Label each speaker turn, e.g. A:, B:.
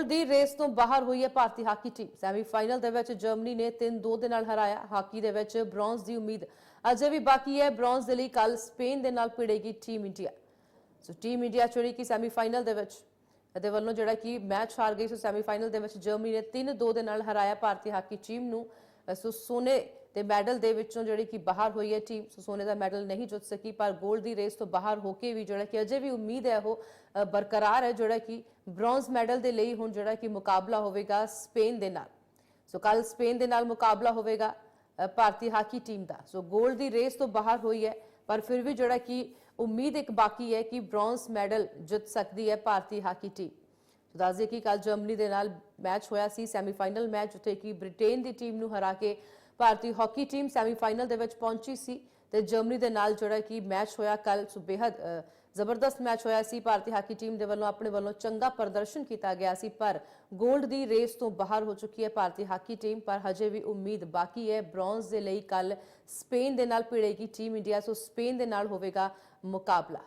A: Gold ਦੀ race ਤੋਂ ਬਾਹਰ ਹੋਈ ਹੈ ਭਾਰਤੀ ਹਾਕੀ ਟੀਮ। ਸੈਮੀਫਾਈਨਲ ਦੇ ਵਿੱਚ ਜਰਮਨੀ ਨੇ 3-2 ਦੇ ਨਾਲ ਹਰਾਇਆ। ਹਾਕੀ ਦੇ ਵਿੱਚ ਬ੍ਰੌਂਜ਼ ਦੀ ਉਮੀਦ ਅਜੇ ਵੀ ਬਾਕੀ ਹੈ। ਬ੍ਰੌਂਜ਼ ਦੇ ਲਈ ਕੱਲ ਸਪੇਨ ਦੇ ਨਾਲ ਭਿੜੇਗੀ team India. So team India ਜਿਹੜੀ ਕਿ ਸੈਮੀਫਾਈਨਲ ਦੇ ਵਿੱਚ। ਇਹਦੇ ਵੱਲੋਂ ਜਿਹੜਾ ਕਿ ਮੈਚ ਹਾਰ ਗਈ, ਸੋ ਸੈਮੀਫਾਈਨਲ ਦੇ ਵਿੱਚ ਜਰਮਨੀ ਨੇ 3-2 ਦੇ ਨਾਲ ਹਰਾਇਆ ਭਾਰਤੀ ਹਾਕੀ ਟੀਮ ਨੂੰ। ਸੋ ਸੋਨੇ ਤੇ ਮੈਡਲ ਦੇ ਵਿੱਚੋਂ ਜਿਹੜੀ ਕਿ ਬਾਹਰ ਹੋਈ ਹੈ ਟੀਮ ਸੋ ਸੋਨੇ ਦਾ ਮੈਡਲ ਨਹੀਂ ਜਿੱਤ ਸਕੀ, ਪਰ 골ਡ ਦੀ ਰੇਸ ਤੋਂ ਬਾਹਰ ਹੋ ਕੇ ਵੀ ਜਿਹੜਾ ਕਿ ਅਜੇ ਵੀ ਉਮੀਦ ਹੈ ਉਹ ਬਰਕਰਾਰ ਹੈ ਜਿਹੜਾ ਕਿ ਬ੍ਰੌਂਜ਼ ਮੈਡਲ ਦੇ ਲਈ ਹੁਣ ਜਿਹੜਾ ਕਿ ਮੁਕਾਬਲਾ ਹੋਵੇਗਾ ਸਪੇਨ ਦੇ ਨਾਲ। ਸੋ ਕੱਲ ਸਪੇਨ ਦੇ ਨਾਲ ਮੁਕਾਬਲਾ ਹੋਵੇਗਾ ਭਾਰਤੀ ਹਾਕੀ ਟੀਮ ਦਾ। ਸੋ 골ਡ ਦੀ ਰੇਸ ਤੋਂ ਬਾਹਰ ਹੋਈ ਹੈ, ਪਰ ਫਿਰ ਵੀ ਜਿਹੜਾ ਕਿ ਉਮੀਦ ਇੱਕ ਬਾਕੀ ਹੈ ਕਿ ਬ੍ਰੌਂਜ਼ ਮੈਡਲ ਜਿੱਤ ਸਕਦੀ ਹੈ ਭਾਰਤੀ ਹਾਕੀ ਟੀਮ। ਸੋ ਦੱਸ ਦਈਏ ਜਰਮਨੀ ਦੇ ਨਾਲ ਮੈਚ ਹੋਇਆ ਸੀ, ਸੈਮੀਫਾਈਨਲ ਮੈਚ ਉੱਤੇ ਕਿ ਬ੍ਰਿਟੇਨ ਦੀ ਟੀਮ ਨੂੰ ਹਰਾ ਕੇ ਭਾਰਤੀ ਹਾਕੀ ਟੀਮ ਸੈਮੀਫਾਈਨਲ ਦੇ ਵਿੱਚ ਪਹੁੰਚੀ ਸੀ ਤੇ ਜਰਮਨੀ ਦੇ ਨਾਲ ਜਿਹੜਾ ਕਿ ਮੈਚ ਹੋਇਆ ਕੱਲ ਸੁਬੇਹਦ ਜ਼ਬਰਦਸਤ ਮੈਚ ਹੋਇਆ ਸੀ। ਭਾਰਤੀ ਹਾਕੀ ਟੀਮ ਦੇ ਵੱਲੋਂ, ਆਪਣੇ ਵੱਲੋਂ ਚੰਗਾ ਪ੍ਰਦਰਸ਼ਨ ਕੀਤਾ ਗਿਆ ਸੀ, ਪਰ 골ਡ ਦੀ ਰੇਸ ਤੋਂ ਬਾਹਰ ਹੋ ਚੁੱਕੀ ਹੈ ਭਾਰਤੀ ਹਾਕੀ ਟੀਮ, ਪਰ ਹਜੇ ਵੀ ਉਮੀਦ ਬਾਕੀ ਹੈ। ਬ੍ਰੌਂਜ਼ ਦੇ ਲਈ ਕੱਲ ਸਪੇਨ ਦੇ ਨਾਲ ਭਿੜੇਗੀ ਟੀਮ ਇੰਡੀਆ, ਸੋ ਸਪੇਨ ਦੇ ਨਾਲ ਹੋਵੇਗਾ ਮੁਕਾਬਲਾ।